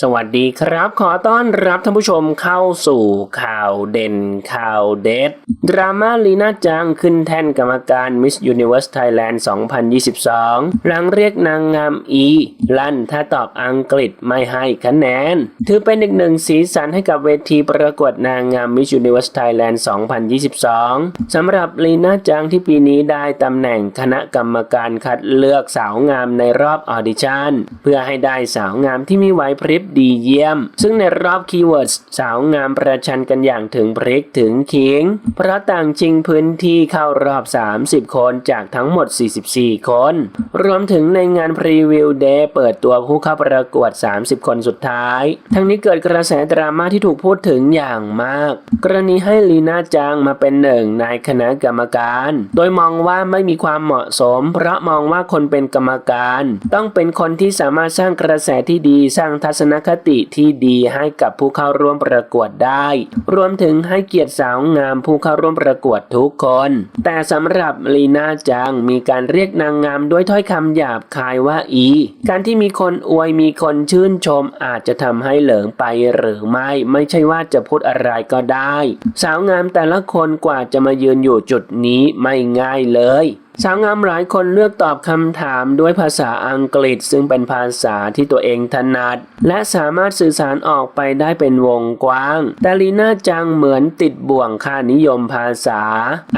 สวัสดีครับ ขอต้อนรับท่านผู้ชมเข้าสู่ข่าวเด่นข่าวเด็ด ดราม่าลีน่าจังขึ้นแท่นกรรมการ Miss Universe Thailand 2022 หลังเรียกนางงามอี ลั่นถ้าตอบอังกฤษไม่ให้คะแนน ถือเป็นอีกหนึ่งสีสันให้กับเวทีประกวดนางงาม Miss Universe Thailand 2022 สำหรับลีน่าจังที่ปีนี้ได้ตำแหน่งคณะกรรมการคัดเลือกสาวงามในรอบออดิชั่นเพื่อให้ได้สาวงามที่มีไหวพริบดีเยี่ยม ซึ่งในรอบคีย์เวิร์ดสาวงามประชันกันอย่างถึงพริกถึงขิง เพราะต่างชิงพื้นที่เข้ารอบ 30 คนจากทั้งหมด 44 คน รวมถึงในงานพรีวิวเดย์เปิดตัวผู้เข้าประกวด 30 คนสุดท้าย ทั้งนี้เกิดกระแสดราม่าที่ถูกพูดถึงอย่างมาก กรณีให้ลีน่าจังมาเป็นหนึ่งในคณะกรรมการ โดยมองว่าไม่มีความเหมาะสม เพราะมองว่าคนเป็นกรรมการ ต้องเป็นคนที่สามารถสร้างกระแสที่ดีสร้างทัศนคติที่ดีให้กับผู้เข้าร่วมประกวดได้ รวมถึงให้เกียรติสาวงามผู้เข้าร่วมประกวดทุกคน แต่สำหรับลีน่าจังมีการเรียกนางงามด้วยถ้อยคำหยาบคายว่าอี การที่มีคนอวยมีคนชื่นชมอาจจะทำให้เหลิงไปหรือไม่ ไม่ใช่ว่าจะพูดอะไรก็ได้ สาวงามแต่ละคนกว่าจะมายืนอยู่จุดนี้ไม่ง่ายเลย สาวงามหลายคนเลือกตอบคำถามด้วยภาษาอังกฤษ ซึ่งเป็นภาษาที่ตัวเองถนัด และสามารถสื่อสารออกไปได้เป็นวงกว้าง แต่ลีน่าจังเหมือนติดบ่วงค่านิยมภาษา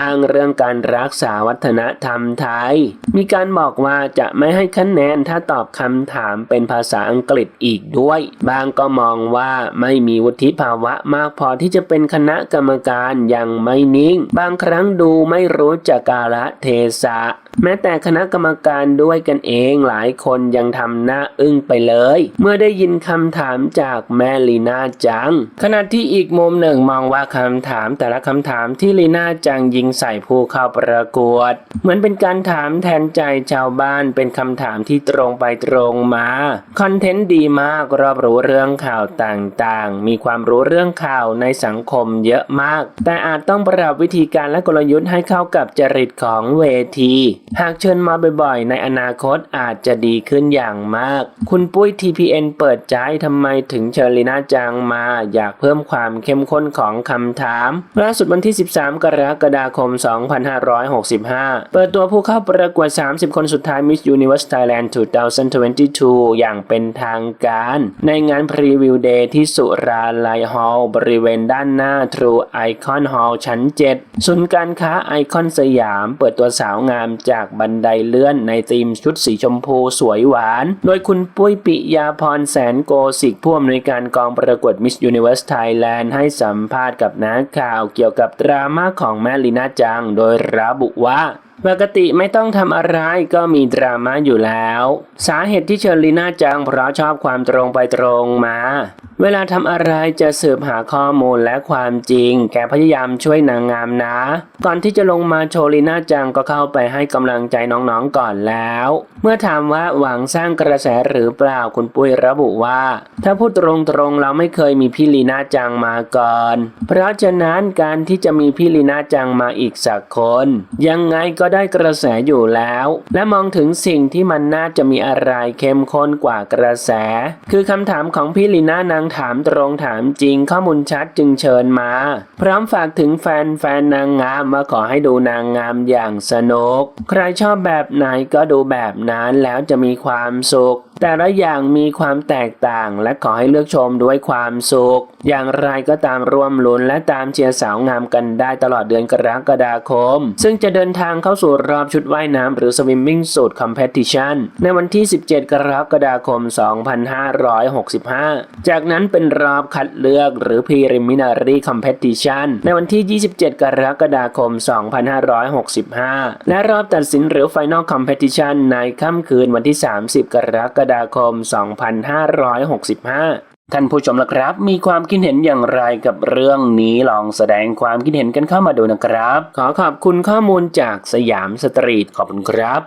อ้างเรื่องการรักษาวัฒนธรรมไทย มีการบอกว่าจะไม่ให้คะแนนถ้าตอบคำถามเป็นภาษาอังกฤษอีกด้วย บางก็มองว่าไม่มีวุฒิภาวะมากพอที่จะเป็นคณะกรรมการยังไม่นิ่ง บางครั้งดูไม่รู้จักกาลเทศะ that แม้แต่คณะกรรมการด้วยกันเองหลายคนยังทำหน้าอึ้งไปเลย เมื่อได้ยินคำถามจากแม่ลีน่าจัง ขณะที่อีกมุมหนึ่งมองว่าคำถามแต่ละคำถามที่ลีน่าจังยิงใส่ผู้เข้าประกวด เหมือนเป็นการถามแทนใจชาวบ้านเป็นคำถามที่ตรงไปตรงมา คอนเทนต์ดีมากรอบรู้เรื่องข่าวต่างๆ มีความรู้เรื่องข่าวในสังคมเยอะมาก แต่อาจต้องปรับวิธีการและกลยุทธ์ให้เข้ากับจริตของเวทีหากเชิญมาบ่อยๆ ในอนาคตอาจจะดีขึ้นอย่างมาก คุณปุ้ย TPN เปิดใจทำไมถึงเชิญลีน่าจังมา อยากเพิ่มความเข้มข้นของคำถามล่าสุดวันที่ 13 กรกฎาคม 2565 เปิดตัวผู้เข้าประกวด 30 คนสุดท้าย Miss Universe Thailand 2022 อย่างเป็นทางการ ในงานพรีวิวเดย์ที่สุราลัยฮอลล์บริเวณด้านหน้า True Icon Hall ชั้น 7 ศูนย์การค้าไอคอนสยาม เปิดตัวสาวงามจากากบันไดเลื่อนในธีมชุดสีชมพูสวยหวาน โดยคุณปุ้ยปิยาพรแสนโกศิกผู้อำนวยการกองประกวดมิสยูนิเวอร์สไทยแลนด์ให้สัมภาษณ์กับนักข่าวเกี่ยวกับดราม่าของแม่ลีน่าจัง โดยระบุว่า ปกติไม่ต้องทำอะไรก็มีดราม่าอยู่แล้ว สาเหตุที่เชิญลีน่าจังเพราะชอบความตรงไปตรงมา เวลาทำอะไรจะสืบหาข้อมูลและความจริง แกพยายามช่วยนางงามนะ ก่อนที่จะลงมาโชว์ลีน่าจังก็เข้าไปให้กำลังใจน้องๆก่อนแล้ว เมื่อถามว่าหวังสร้างกระแสหรือเปล่าคุณปุ้ยระบุว่า ถ้าพูดตรงๆเราไม่เคยมีพี่ลีน่าจังมาก่อน เพราะฉะนั้นการที่จะมีพี่ลีน่าจังมาอีกสักคน ยังไงก็ได้กระแสอยู่แล้ว และมองถึงสิ่งที่มันน่าจะมีอะไรเข้มข้นกว่ากระแส คือคำถามของพี่ลีน่านางถามตรงถามจริงข้อมูลชัดจึงเชิญมา พร้อมฝากถึงแฟนแฟนนางงามมาขอให้ดูนางงามอย่างสนุก ใครชอบแบบไหนก็ดูแบบนั้นแล้วจะมีความสุข แต่ละอย่างมีความแตกต่างและขอให้เลือกชมด้วยความสุข อย่างไรก็ตามร่วมลุ้นและตามเชียร์สาวงามกันได้ตลอดเดือนกรกฎาคม ซึ่งจะเดินทางเข้าสู่รอบชุดว่ายน้ำหรือ Swimming Suit Competition ในวันที่ 17 กรกฎาคม 2565 จากนั้นเป็นรอบคัดเลือกหรือ Preliminary Competition ในวันที่ 27 กรกฎาคม 2565 และรอบตัดสินหรือ Final Competition ในค่ำคืนวันที่ 30 กรกฎาคม 2565 ท่านผู้ชมละครับ มีความคิดเห็นอย่างไรกับเรื่องนี้ลองแสดงความคิดเห็นกันเข้ามาดูนะครับ ขอขอบคุณข้อมูลจากสยามสตรีทขอบคุณครับ